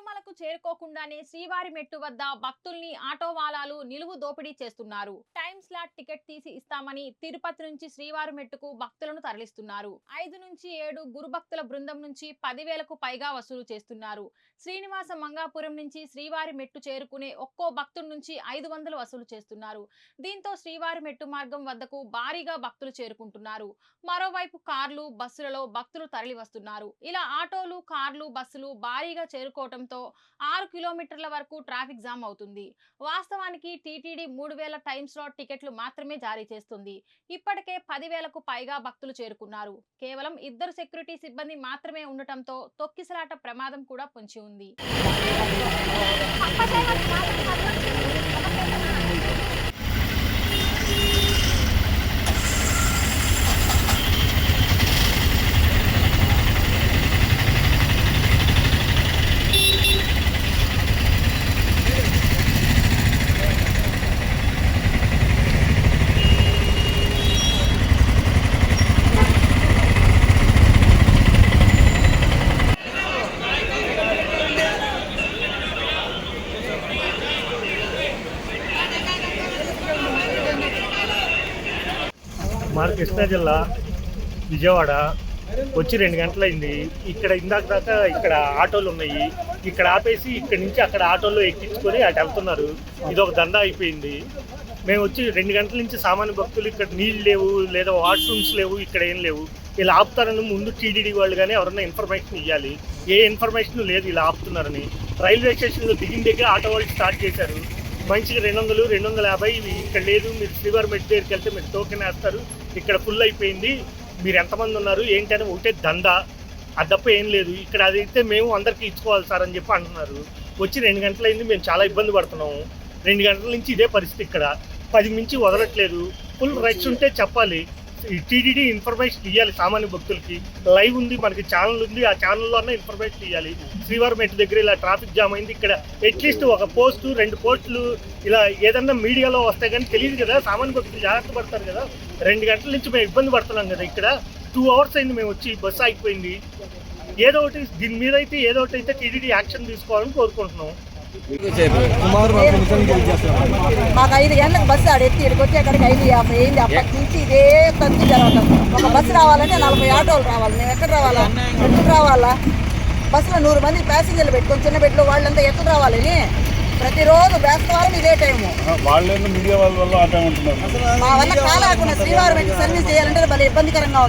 తిరుమలకు చేరుకోకుండానే శ్రీవారి మెట్టు వద్ద భక్తుల్ని ఆటో వాలాలు నిలువు దోపిడీ చేస్తున్నారు. టైం స్లాట్ టికెట్ తీసి ఇస్తామని తిరుపతి నుంచి శ్రీవారి మెట్టుకు భక్తులను తరలిస్తున్నారు. ఐదు నుంచి ఏడు గురుభక్తుల బృందం నుంచి పదివేలకు పైగా వసూలు చేస్తున్నారు. శ్రీనివాస మంగాపురం నుంచి శ్రీవారి మెట్టు చేరుకునే ఒక్కో భక్తుడి నుంచి ఐదు వందలు వసూలు చేస్తున్నారు. దీంతో శ్రీవారి మెట్టు మార్గం వద్దకు భారీగా భక్తులు చేరుకుంటున్నారు. మరోవైపు కార్లు బస్సులలో భక్తులు తరలి వస్తున్నారు ఇలా ఆటోలు కార్లు బస్సులు భారీగా చేరుకోవడంతో ఆరు కిలోమీటర్ల వరకు ట్రాఫిక్ జామ్ అవుతుంది. వాస్తవానికి టీటీడీ మూడు వేల టైమ్ స్లాట్ టికెట్లు మాత్రమే జారీ చేస్తుంది. ఇప్పటికే పదివేలకు పైగా భక్తులు చేరుకున్నారు. కేవలం ఇద్దరు సెక్యూరిటీ సిబ్బంది మాత్రమే ఉండటంతో తొక్కిసలాట ప్రమాదం కూడా పొంచి ఉంది. మా కృష్ణా జిల్లా విజయవాడ. వచ్చి రెండు గంటలైంది. ఇక్కడ ఇందాక దాకా ఇక్కడ ఆటోలు ఉన్నాయి. ఇక్కడ ఆపేసి ఇక్కడ నుంచి అక్కడ ఆటోలో ఎక్కించుకొని అటు వెళ్తున్నారు. ఇది ఒక దందా అయిపోయింది. మేము వచ్చి రెండు గంటల నుంచి సామాన్య భక్తులు ఇక్కడ నీళ్ళు లేవు లేదా వాష్రూమ్స్ లేవు ఇక్కడ ఏం లేవు. ఇలా ఆపుతారని ముందు టీడీడీ వాళ్ళు కానీ ఎవరన్నా ఇన్ఫర్మేషన్ ఇవ్వాలి ఏ ఇన్ఫర్మేషన్ లేదు ఇలా ఆపుతున్నారని. రైల్వే స్టేషన్లో దిగిన దగ్గర ఆటో వాళ్ళు స్టార్ట్ చేశారు. మనిషికి రెండు వందలు రెండు వందల యాభై ఇవి ఇక్కడ లేదు. మీరు శ్రీవారి మెట్ దగ్గరికి వెళ్తే మీరు టోకెన్ వేస్తారు. ఇక్కడ ఫుల్ అయిపోయింది. మీరు ఎంతమంది ఉన్నారు? ఏంటని ఒకటే దందా. అది తప్ప ఏం లేదు. ఇక్కడ అది అయితే మేము అందరికీ ఇచ్చుకోవాలి సార్ అని చెప్పి అంటున్నారు. వచ్చి రెండు గంటలైంది. మేము చాలా ఇబ్బంది పడుతున్నాము. రెండు గంటల నుంచి ఇదే పరిస్థితి ఇక్కడ. పది మించి వదలట్లేదు. ఫుల్ రైట్స్ ఉంటే చెప్పాలి. టీడీడీ ఇన్ఫర్మేషన్ ఇవ్వాలి సామాన్య భక్తులకి. లైవ్ ఉంది మనకి ఛానల్ ఉంది ఆ ఛానల్లోనే ఇన్ఫర్మేషన్ ఇవ్వాలి శ్రీవారి మెట్టు దగ్గర ఇలా ట్రాఫిక్ జామ్ అయింది ఇక్కడ అట్లీస్ట్ ఒక పోస్టు రెండు పోస్టులు ఇలా ఏదన్నా మీడియాలో వస్తాయి కానీ తెలియదు కదా సామాన్య భక్తులు జాగ్రత్త పడతారు కదా. రెండు గంటల నుంచి మేము ఇబ్బంది పడుతున్నాం కదా ఇక్కడ టూ అవర్స్ అయింది మేము వచ్చి బస్సు ఆగిపోయింది. ఏదో ఒకటి దీని మీద అయితే ఏదో ఒకటి అయితే టీడీడీ యాక్షన్ తీసుకోవాలని కోరుకుంటున్నాం. మాకు ఐదు గంటలకు బస్సు ఆడ ఎత్తి ఇక్కడికి వచ్చి అక్కడికి ఐదు యాభై అయింది. అప్పటి నుంచి ఇదే తంతు జరగటం. ఒక బస్సు రావాలంటే నలభై ఆటోలు రావాలి. మేము ఎక్కడ రావాలా? ఎక్కడ రావాలా? బస్సులో నూరు మంది ప్యాసింజర్లు పెట్టుకొని చిన్న బెడ్లో వాళ్ళంతా ఎక్కడ రావాలని ప్రతిరోజు వేస్తవారం ఇదే టైము. మా వల్ల కాలాకుండా శ్రీవారం సర్వీస్ చేయాలంటే భలే ఇబ్బందికరంగా ఉంది.